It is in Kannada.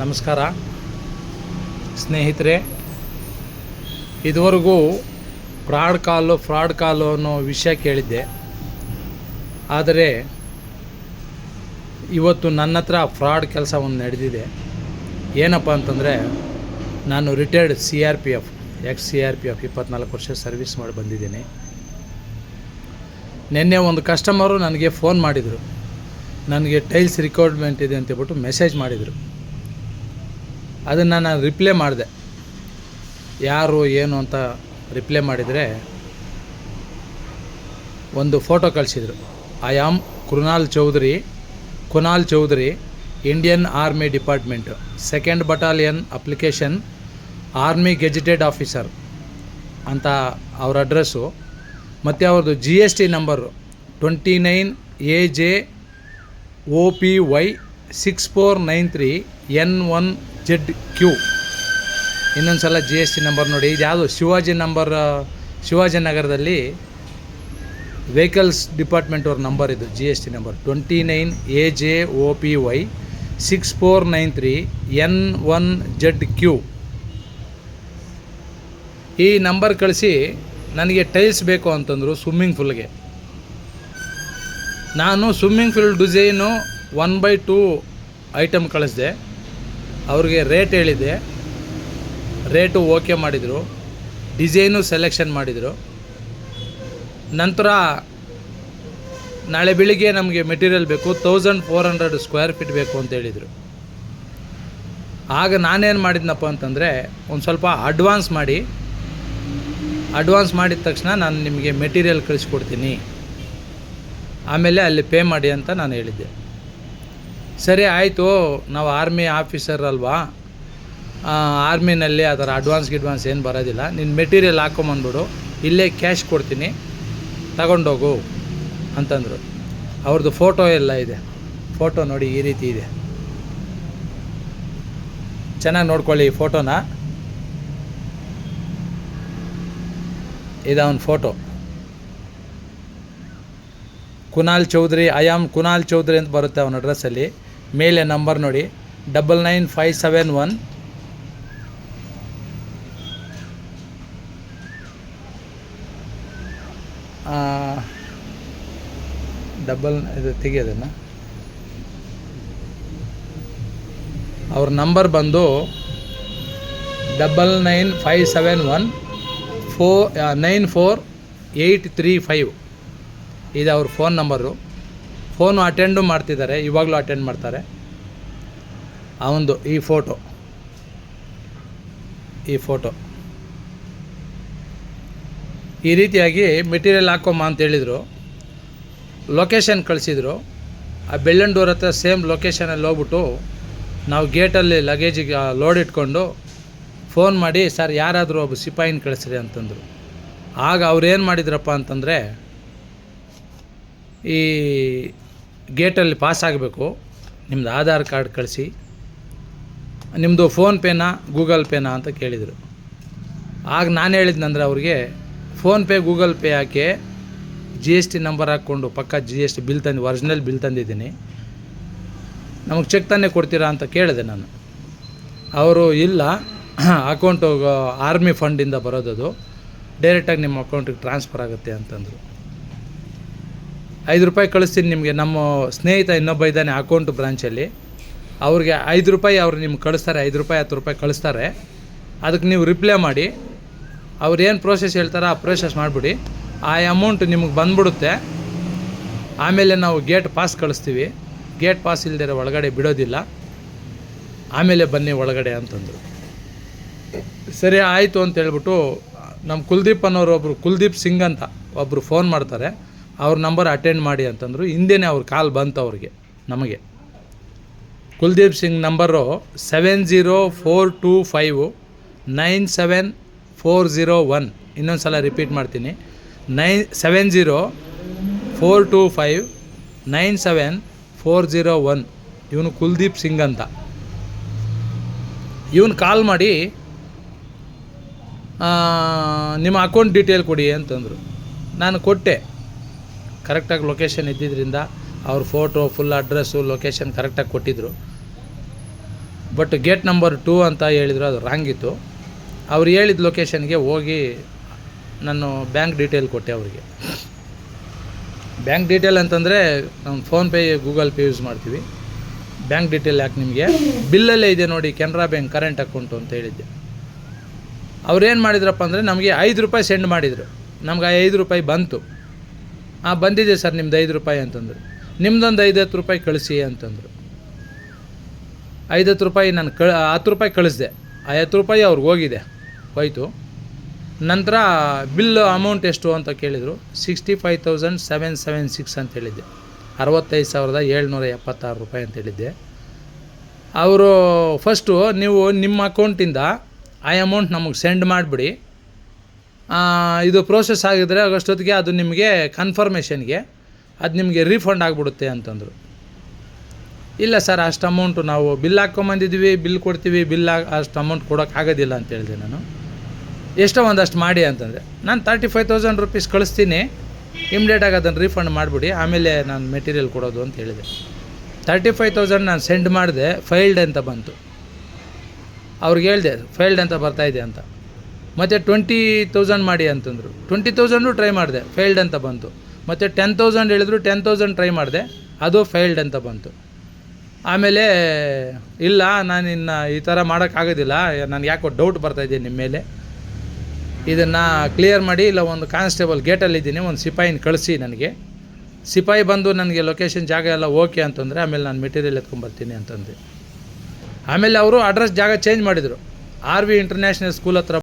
ನಮಸ್ಕಾರ. ಸ್ನೇಹಿತರೆ, ಇದುವರೆಗೂ ಫ್ರಾಡ್ ಕಾಲು ಫ್ರಾಡ್ ಕಾಲು ಅನ್ನೋ ವಿಷಯ ಕೇಳಿದ್ದೆ. ಆದರೆ, ಇವತ್ತು ನನ್ನ ಹತ್ರ ಫ್ರಾಡ್ ಕೆಲಸ ಒಂದು ನಡೆದಿದೆ. ಏನಪ್ಪ ಅಂತಂದರೆ, ನಾನು retired C R P F ex C R P F ಇಪ್ಪತ್ನಾಲ್ಕು ವರ್ಷ ಸರ್ವಿಸ್ ಮಾಡಿ ಬಂದಿದ್ದೀನಿ. ನಿನ್ನೆ ಒಂದು ಕಸ್ಟಮರು ನನಗೆ ಫೋನ್ ಮಾಡಿದರು. ನನಗೆ ಟೈಲ್ಸ್ ರಿಕ್ವೈರ್ಮೆಂಟ್ ಇದೆ ಅಂತೇಳ್ಬಿಟ್ಟು ಮೆಸೇಜ್ ಮಾಡಿದರು. ಅದನ್ನು ನಾನು ರಿಪ್ಲೈ ಮಾಡಿದೆ. ಯಾರು, ಏನು ಅಂತ ರಿಪ್ಲೈ ಮಾಡಿದರೆ ಒಂದು photo ಕಳಿಸಿದರು. I am Krunal Chaudhary Kunal Chaudhary Indian army department second battalion application army gazetted officer ಅಂತ ಅವ್ರ ಅಡ್ರೆಸ್ಸು ಮತ್ತು ಅವ್ರದ್ದು G S T number twenty nine A J O P Y six four nine three N one Z Q ಇನ್ನೊಂದು ಸಲ ಜಿ ಎಸ್ ಟಿ ನಂಬರ್ ನೋಡಿ. ಇದು ಯಾವುದು? ಶಿವಾಜಿ ನಂಬರ್ ಶಿವಾಜಿ ನಗರದಲ್ಲಿ ವೆಹಿಕಲ್ಸ್ ಡಿಪಾರ್ಟ್ಮೆಂಟ್ ಅವ್ರ ನಂಬರ್ ಇದು G S T number twenty nine A J O P Y six four nine three N one Z Q ಈ ನಂಬರ್ ಕಳಿಸಿ ನನಗೆ ಟೈಲ್ಸ್ ಬೇಕು ಅಂತಂದರು ಸ್ವಿಮ್ಮಿಂಗ್ ಫೂಲ್ಗೆ ನಾನು swimming pool design one by two item ಕಳಿಸ್ದೆ. ಅವ್ರಿಗೆ ರೇಟ್ ಹೇಳಿದೆ ರೇಟು ಓಕೆ ಮಾಡಿದರು. ಡಿಸೈನು ಸೆಲೆಕ್ಷನ್ ಮಾಡಿದರು. ನಂತರ ನಾಳೆ ಬೆಳಿಗ್ಗೆ ನಮಗೆ ಮೆಟೀರಿಯಲ್ ಬೇಕು thousand four hundred square feet ಬೇಕು ಅಂತ ಹೇಳಿದರು. ಆಗ ನಾನೇನು ಮಾಡಿದ್ನಪ್ಪ ಅಂತಂದರೆ, ಒಂದು ಸ್ವಲ್ಪ ಅಡ್ವಾನ್ಸ್ ಮಾಡಿ. ಅಡ್ವಾನ್ಸ್ ಮಾಡಿದ ತಕ್ಷಣ ನಾನು ನಿಮಗೆ ಮೆಟೀರಿಯಲ್ ಕಳಿಸ್ಕೊಡ್ತೀನಿ. ಆಮೇಲೆ ಅಲ್ಲಿ ಪೇ ಮಾಡಿ ಅಂತ ನಾನು ಹೇಳಿದ್ದೆ. ಸರಿ, ಆಯಿತು. ನಾವು ಆರ್ಮಿ ಆಫೀಸರ್ ಅಲ್ವಾ? ಆರ್ಮಿನಲ್ಲಿ ಆ ಥರ ಅಡ್ವಾನ್ಸ್ ಗಿಡ್ವಾನ್ಸ್ ಏನು ಬರೋದಿಲ್ಲ. ನಿನ್ನ ಮೆಟೀರಿಯಲ್ ಹಾಕೊಂಬಂದ್ಬಿಡು. ಇಲ್ಲೇ ಕ್ಯಾಶ್ ಕೊಡ್ತೀನಿ. ತಗೊಂಡೋಗು ಅಂತಂದರು. ಅವ್ರದ್ದು ಫೋಟೋ ಎಲ್ಲ ಇದೆ. ಫೋಟೋ ನೋಡಿ ಈ ರೀತಿ ಇದೆ. ಚೆನ್ನಾಗಿ ನೋಡ್ಕೊಳ್ಳಿ ಈ ಫೋಟೋನ ಇದು ಅವನ photo Kunal Chaudhary I am Kunal Chaudhary ಅಂತ ಬರುತ್ತೆ ಅವನ ಅಡ್ರೆಸ್ಸಲ್ಲಿ ಮೇಲೆ ನಂಬರ್ ನೋಡಿ. Double nine five seven one. Double ಇದು ತೆಗಿಯೋದನ್ನು. ಅವ್ರ ನಂಬರ್ ಬಂದು double nine five seven one four nine four eight three five. ಇದು ಅವ್ರ ಫೋನ್ ನಂಬರು. ಫೋನು ಅಟೆಂಡು ಮಾಡ್ತಿದ್ದಾರೆ, ಇವಾಗಲೂ ಅಟೆಂಡ್ ಮಾಡ್ತಾರೆ. ಅವನದು ಈ ಫೋಟೋ. ಈ ಫೋಟೋ. ಈ ರೀತಿಯಾಗಿ ಮೆಟೀರಿಯಲ್ ಹಾಕೊಮ್ಮ ಅಂತ ಹೇಳಿದರು. ಲೊಕೇಶನ್ ಕಳಿಸಿದ್ರು. ಆ ಬೆಳ್ಳಂಡೂರ್ ಹತ್ರ ಸೇಮ್ ಲೊಕೇಶನಲ್ಲಿ ಹೋಗ್ಬಿಟ್ಟು ನಾವು ಗೇಟಲ್ಲಿ ಲಗೇಜಿಗೆ ಲೋಡ್ ಇಟ್ಕೊಂಡು ಫೋನ್ ಮಾಡಿ, ಸರ್, ಯಾರಾದರೂ ಒಬ್ಬ ಸಿಪಾಯಿನ ಕಳಿಸ್ರಿ ಅಂತಂದರು. ಆಗ ಅವ್ರೇನು ಮಾಡಿದ್ರಪ್ಪ ಅಂತಂದರೆ, ಈ ಗೇಟಲ್ಲಿ ಪಾಸ್ ಆಗಬೇಕು ನಿಮ್ಮದು ಆಧಾರ್ ಕಾರ್ಡ್ ಕಳಿಸಿ. ನಿಮ್ಮದು ಫೋನ್ಪೇನಾ ಗೂಗಲ್ ಪೇನಾ ಅಂತ ಕೇಳಿದರು. ಆಗ ನಾನು ಹೇಳಿದ್ನಂದ್ರೆ ಅವ್ರಿಗೆ ಫೋನ್ಪೇ ಗೂಗಲ್ ಪೇ ಹಾಕಿ ಜಿ ಎಸ್ ಟಿ ನಂಬರ್ ಹಾಕ್ಕೊಂಡು ಪಕ್ಕ ಜಿ ಎಸ್ ಟಿ ಬಿಲ್ ತಂದು ಒರಿಜಿನಲ್ ಬಿಲ್ ತಂದಿದ್ದೀನಿ. ನಮಗೆ ಚೆಕ್ ತಾನೇ ಕೊಡ್ತೀರಾ ಅಂತ ಕೇಳಿದೆ ನಾನು. ಅವರು ಇಲ್ಲ ಅಕೌಂಟು ಆರ್ಮಿ ಫಂಡಿಂದ ಬರೋದದು. ಡೈರೆಕ್ಟಾಗಿ ನಿಮ್ಮ ಅಕೌಂಟಿಗೆ ಟ್ರಾನ್ಸ್ಫರ್ ಆಗುತ್ತೆ ಅಂತಂದರು. ಐದು ರೂಪಾಯಿ ಕಳಿಸ್ತೀನಿ ನಿಮಗೆ. ನಮ್ಮ ಸ್ನೇಹಿತ ಇನ್ನೊಬ್ಬ ಇದ್ದಾನೆ ಅಕೌಂಟ್ ಬ್ರಾಂಚಲ್ಲಿ ಅವ್ರಿಗೆ ಐದು ರೂಪಾಯಿ ಅವ್ರು ನಿಮ್ಗೆ ಕಳಿಸ್ತಾರೆ. ಐದು ರೂಪಾಯಿ, ಹತ್ತು ರೂಪಾಯಿ ಕಳಿಸ್ತಾರೆ. ಅದಕ್ಕೆ ನೀವು ರಿಪ್ಲೈ ಮಾಡಿ. ಅವ್ರು ಏನು ಪ್ರೋಸೆಸ್ ಹೇಳ್ತಾರೆ ಆ ಪ್ರೋಸೆಸ್ ಮಾಡಿಬಿಡಿ. ಆ ಅಮೌಂಟ್ ನಿಮಗೆ ಬಂದ್ಬಿಡುತ್ತೆ. ಆಮೇಲೆ ನಾವು ಗೇಟ್ ಪಾಸ್ ಕಳಿಸ್ತೀವಿ. ಗೇಟ್ ಪಾಸ್ ಇಲ್ದಿರೋ ಒಳಗಡೆ ಬಿಡೋದಿಲ್ಲ. ಆಮೇಲೆ ಬನ್ನಿ ಒಳಗಡೆ ಅಂತಂದರು. ಸರಿ, ಆಯಿತು ಅಂತ ಹೇಳ್ಬಿಟ್ಟು, ನಮ್ಮ ಕುಲ್ದೀಪ್ ಅನ್ನೋರು ಒಬ್ಬರು ಕುಲ್ದೀಪ್ ಸಿಂಗ್ ಅಂತ ಒಬ್ಬರು ಫೋನ್ ಮಾಡ್ತಾರೆ. ಅವ್ರ ನಂಬರ್ ಅಟೆಂಡ್ ಮಾಡಿ ಅಂತಂದರು, ಹಿಂದೆನೇ ಅವ್ರ ಕಾಲ್ ಬಂತು ಅವ್ರಿಗೆ, ನಮಗೆ. Kuldeep Singh number seven zero four two five nine seven four zero one ಇನ್ನೊಂದು ಸಲ ರಿಪೀಟ್ ಮಾಡ್ತೀನಿ. Nine seven zero four two five nine seven four zero one ಇವನು ಕುಲ್ದೀಪ್ ಸಿಂಗ್ ಅಂತ. ಇವನು ಕಾಲ್ ಮಾಡಿ ನಿಮ್ಮ ಅಕೌಂಟ್ ಡೀಟೇಲ್ ಕೊಡಿ ಅಂತಂದರು. ನಾನು ಕೊಟ್ಟೆ. ಕರೆಕ್ಟಾಗಿ ಲೊಕೇಶನ್ ಇದ್ದಿದ್ದರಿಂದ ಅವ್ರ ಫೋಟೋ ಫುಲ್ ಅಡ್ರೆಸ್ಸು ಲೊಕೇಶನ್ ಕರೆಕ್ಟಾಗಿ ಕೊಟ್ಟಿದ್ದರು ಬಟ್ ಗೇಟ್ ನಂಬರ್ ಟೂ ಅಂತ ಹೇಳಿದ್ರು, ಅದು ರಾಂಗ್ ಇತ್ತು. ಅವ್ರು ಹೇಳಿದ ಲೊಕೇಶನ್ಗೆ ಹೋಗಿ ನಾನು ಬ್ಯಾಂಕ್ ಡೀಟೇಲ್ ಕೊಟ್ಟೆ ಅವರಿಗೆ. ಬ್ಯಾಂಕ್ ಡೀಟೇಲ್ ಅಂತಂದರೆ ನಾವು ಫೋನ್ಪೇ ಗೂಗಲ್ ಪೇ ಯೂಸ್ ಮಾಡ್ತೀವಿ. ಬ್ಯಾಂಕ್ ಡೀಟೇಲ್ ಯಾಕೆ ನಿಮಗೆ? ಬಿಲ್ಲಲ್ಲೇ ಇದೆ ನೋಡಿ, ಕೆನರಾ ಬ್ಯಾಂಕ್ ಕರೆಂಟ್ ಅಕೌಂಟು ಅಂತ ಹೇಳಿದ್ದೆ. ಅವ್ರೇನು ಮಾಡಿದ್ರಪ್ಪ ಅಂದರೆ ನಮಗೆ ಐದು ರೂಪಾಯಿ ಸೆಂಡ್ ಮಾಡಿದರು. ನಮ್ಗೆ ಐದು ರೂಪಾಯಿ ಬಂತು. ಹಾಂ ಬಂದಿದೆ ಸರ್ ನಿಮ್ದು ಐದು ರೂಪಾಯಿ ಅಂತಂದರು. ನಿಮ್ದೊಂದು ಐದು ಹತ್ತು ರೂಪಾಯಿ ಕಳಿಸಿ ಅಂತಂದರು. ಐದು ಹತ್ತು ರೂಪಾಯಿ ನಾನು ಕ ಹತ್ತು ರೂಪಾಯಿ ಕಳಿಸಿದೆ. ಆ ಹತ್ತು ರೂಪಾಯಿ ಅವ್ರಿಗೆ ಹೋಗಿದೆ. ಹೋಯಿತು. ನಂತರ ಬಿಲ್ ಅಮೌಂಟ್ ಎಷ್ಟು ಅಂತ ಕೇಳಿದರು. Sixty five thousand seven seven six ಅಂತ ಹೇಳಿದ್ದೆ. ಅರವತ್ತೈದು ಸಾವಿರದ ಏಳ್ನೂರ ಎಪ್ಪತ್ತಾರು ರೂಪಾಯಿ ಅಂತ ಹೇಳಿದ್ದೆ. ಅವರು ಫಸ್ಟು ನೀವು ನಿಮ್ಮ ಅಕೌಂಟಿಂದ ಆ ಅಮೌಂಟ್ ನಮಗೆ ಸೆಂಡ್ ಮಾಡಿಬಿಡಿ. ಇದು ಪ್ರೋಸೆಸ್ ಆಗಿದ್ರೆ ಅಷ್ಟೊತ್ತಿಗೆ ಅದು ನಿಮಗೆ ಕನ್ಫರ್ಮೇಷನ್ಗೆ ಅದು ನಿಮಗೆ ರೀಫಂಡ್ ಆಗಿಬಿಡುತ್ತೆ ಅಂತಂದರು. ಇಲ್ಲ ಸರ್, ಅಷ್ಟು ಅಮೌಂಟು ನಾವು ಬಿಲ್ ಹಾಕ್ಕೊಂಬಂದಿದ್ವಿ ಬಿಲ್ ಕೊಡ್ತೀವಿ ಬಿಲ್ ಅಷ್ಟು ಅಮೌಂಟ್ ಕೊಡೋಕ್ಕಾಗೋದಿಲ್ಲ ಅಂತ ಹೇಳಿದೆ ನಾನು. ಎಷ್ಟೋ ಒಂದಷ್ಟು ಮಾಡಿ ಅಂತಂದರೆ, ನಾನು ತರ್ಟಿ ಫೈವ್ ತೌಸಂಡ್ ರುಪೀಸ್ ಕಳಿಸ್ತೀನಿ ಇಮ್ಡಿಯೇಟಾಗಿ ಅದನ್ನು ರೀಫಂಡ್ ಮಾಡಿಬಿಡಿ, ಆಮೇಲೆ ನಾನು ಮೆಟೀರಿಯಲ್ ಕೊಡೋದು ಅಂತ ಹೇಳಿದೆ. ತರ್ಟಿ ಫೈವ್ ತೌಸಂಡ್ ನಾನು ಸೆಂಡ್ ಮಾಡಿದೆ ಫೈಲ್ಡ್ ಅಂತ ಬಂತು. ಅವ್ರಿಗೆ ಹೇಳಿದೆ ಫೈಲ್ಡ್ ಅಂತ ಬರ್ತಾಯಿದೆ ಅಂತ. ಮತ್ತು ಟ್ವೆಂಟಿ ತೌಸಂಡ್ ಮಾಡಿ ಅಂತಂದರು. ಟ್ವೆಂಟಿ ತೌಸಂಡು ಟ್ರೈ ಮಾಡಿದೆ ಫೇಲ್ಡ್ ಅಂತ ಬಂತು. ಮತ್ತು ಟೆನ್ ತೌಸಂಡ್ ಹೇಳಿದ್ರು ಟೆನ್ ತೌಸಂಡ್ ಟ್ರೈ ಮಾಡಿದೆ, ಅದು ಫೇಲ್ಡ್ ಅಂತ ಬಂತು. ಆಮೇಲೆ, ಇಲ್ಲ, ನಾನು ಇನ್ನು ಈ ಥರ ಮಾಡೋಕ್ಕಾಗೋದಿಲ್ಲ, ನನಗೆ ಯಾಕೋ ಡೌಟ್ ಬರ್ತಾಯಿದ್ದೀನಿ ನಿಮ್ಮ ಮೇಲೆ. ಇದನ್ನು ಕ್ಲಿಯರ್ ಮಾಡಿ, ಇಲ್ಲ, ಒಂದು ಕಾನ್ಸ್ಟೇಬಲ್ ಗೇಟಲ್ಲಿದ್ದೀನಿ ಒಂದು ಸಿಪಾಯಿನ ಕಳಿಸಿ ನನಗೆ. ಸಿಪಾಯಿ ಬಂದು ನನಗೆ ಲೊಕೇಶನ್ ಜಾಗ ಎಲ್ಲ ಓಕೆ ಅಂತಂದರೆ, ಆಮೇಲೆ ನಾನು ಮೆಟೀರಿಯಲ್ ಎತ್ಕೊಂಬರ್ತೀನಿ ಅಂತಂದು. ಆಮೇಲೆ ಅವರು ಅಡ್ರೆಸ್ ಜಾಗ ಚೇಂಜ್ ಮಾಡಿದರು. ಆರ್ ವಿ ಇಂಟರ್ನ್ಯಾಷನಲ್ ಸ್ಕೂಲ್ ಹತ್ರ